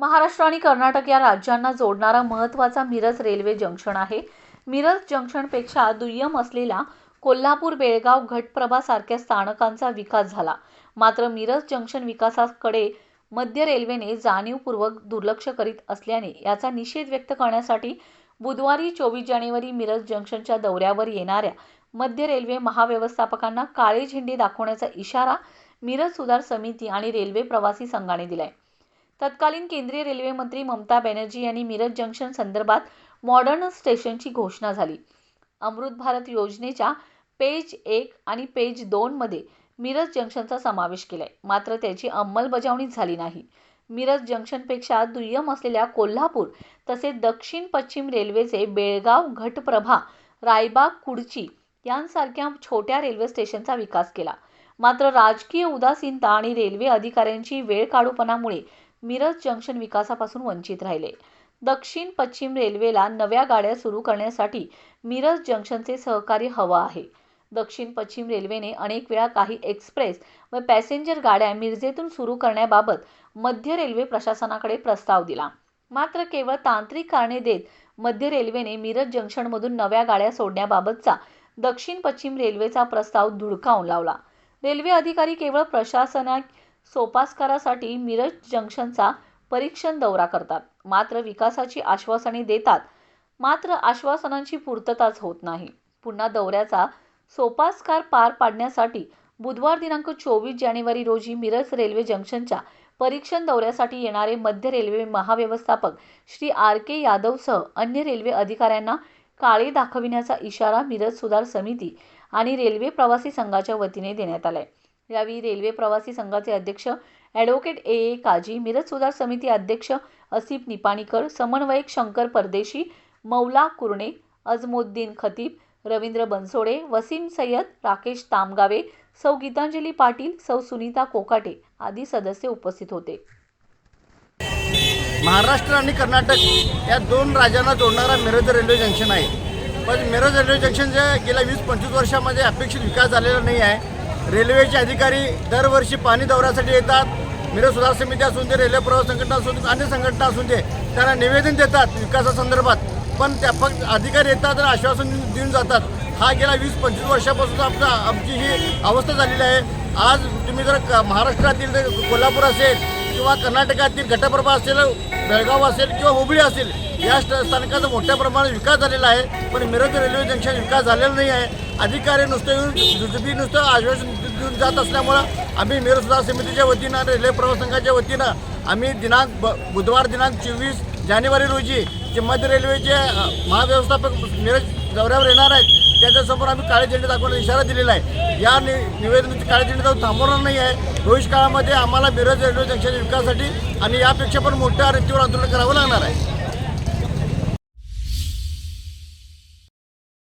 महाराष्ट्र आणि कर्नाटक या राज्यांना जोडणारा महत्त्वाचा मिरज रेल्वे जंक्शन आहे. मिरज जंक्शनपेक्षा दुय्यम असलेल्या कोल्हापूर बेळगाव घटप्रभा सारख्या स्थानकांचा विकास झाला. मात्र मिरज जंक्शन विकासाकडे मध्य रेल्वेने जाणीवपूर्वक दुर्लक्ष करीत असल्याने याचा निषेध व्यक्त करण्यासाठी बुधवारी चोवीस जानेवारी मिरज जंक्शनच्या दौऱ्यावर येणाऱ्या मध्य रेल्वे महाव्यवस्थापकांना काळे झेंडे दाखवण्याचा इशारा मिरज सुधार समिती आणि रेल्वे प्रवासी संघाने दिलाय. तत्कालीन केंद्रीय रेल्वे मंत्री ममता बॅनर्जी यांनी मिरज जंक्शन संदर्भात मॉडर्न स्टेशनची घोषणा झाली. अमृत भारत योजनेच्या पेज एक आणि पेज दोनमध्ये मिरज जंक्शनचा समावेश केलाय. मात्र त्याची अंमलबजावणी झाली नाही. मिरज जंक्शनपेक्षा दुय्यम असलेल्या कोल्हापूर तसेच दक्षिण पश्चिम रेल्वेचे बेळगाव घटप्रभा रायबाग कुडची यांसारख्या छोट्या रेल्वे स्टेशनचा विकास केला. मात्र राजकीय उदासीनता आणि रेल्वे अधिकाऱ्यांची वेळ काढूपणामुळे मिरज जंक्शन विकासापासून वंचित राहिले. दक्षिण पश्चिम रेल्वेला नव्या गाड्या सुरू करण्यासाठी मिरज जंक्शनचे सहकार्य हवं आहे. दक्षिण पश्चिम रेल्वेने अनेक वेळा काही एक्सप्रेस व पॅसेंजर गाड्या मिरजेतून सुरू करण्याबाबत मध्य रेल्वे प्रशासनाकडे प्रस्ताव दिला. मात्र केवळ तांत्रिक कारणे देत मध्य रेल्वेने मिरज जंक्शनमधून नव्या गाड्या सोडण्याबाबतचा दक्षिण पश्चिम रेल्वेचा प्रस्ताव धुडकावून लावला. रेल्वे अधिकारी केवळ प्रशासना सोपास्कारासाठी मिरज जंक्शनचा परीक्षण दौरा करतात. मात्र विकासाची आश्वासने देतात. मात्र आश्वासनांची पूर्तताच होत नाही. पुन्हा दौऱ्याचा सोपास्कार पार पाडण्यासाठी बुधवार दिनांक चोवीस जानेवारी रोजी मिरज रेल्वे जंक्शनच्या परीक्षण दौऱ्यासाठी येणारे मध्य रेल्वे महाव्यवस्थापक श्री आर के यादवसह अन्य रेल्वे अधिकाऱ्यांना काळे दाखविण्याचा इशारा मिरज सुधार समिती आणि रेल्वे प्रवासी संघाच्या वतीने देण्यात आलाय. यावेळी रेल्वे प्रवासी संघाचे अध्यक्ष ॲडव्होकेट ए. ए. काजी मिरज सुधार समिती अध्यक्ष असिफ निपाणीकर समन्वयक शंकर परदेशी मौला कुर्णे अजमुद्दीन खतीब रवींद्र बनसोडे वसीम सय्यद राकेश तामगावे सौ गीतांजली पाटील सौ सुनीता कोकाटे आदी सदस्य उपस्थित होते. महाराष्ट्र आणि कर्नाटक या दोन राज्यांना जोडणारा मिरज रेल्वे जंक्शन आहे. पण मिरज रेल्वे जंक्शन जे गेल्या वीस पंचवीस वर्षामध्ये अपेक्षित विकास झालेला नाही आहे. रेल्वेचे अधिकारी दरवर्षी पाणी दौऱ्यासाठी येतात. मिरज सुधार समिती असून दे रेल्वे प्रवास संघटना असून दे अन्य संघटना असून दे त्यांना निवेदन देतात विकासासंदर्भात. पण त्या फक्त अधिकारी येतात आणि आश्वासन देऊन- जातात. हा गेल्या वीस पंचवीस वर्षापासून आपला आमची ही अवस्था झालेली आहे. आज तुम्ही जर क- महाराष्ट्रातील जर कोल्हापूर असेल किंवा कर्नाटकातील घटप्रभा असेल बेळगाव असेल किंवा हुबळी असेल या स्थानकाचा मोठ्या प्रमाणात विकास झालेला आहे पण मिरज रेल्वे जंक्शन विकास झालेला नाही आहे. अधिकारी नुसतं येऊन जुजबी नुसतं आश्वासन देऊन जात असल्यामुळं आम्ही मिरज सुधार समितीच्या वतीनं आणि रेल्वे प्रवास संघाच्या वतीनं आम्ही दिनांक ब बुधवार दिनांक चोवीस जानेवारी रोजी जे मध्य रेल्वेचे महाव्यवस्थापक मिरज दौऱ्यावर येणार आहेत. त्याच्यासमोर आम्ही काळे झेंडे दाखवण्याचा इशारा दिलेला आहे. या नि निवेदनाची काळे झेंडे जाऊन थांबवणार नाही आहे. भविष्यकाळामध्ये आम्हाला मिरज रेल्वे जंक्शनच्या विकासासाठी आणि यापेक्षा पण मोठ्या रीतीवर आंदोलन करावं लागणार आहे.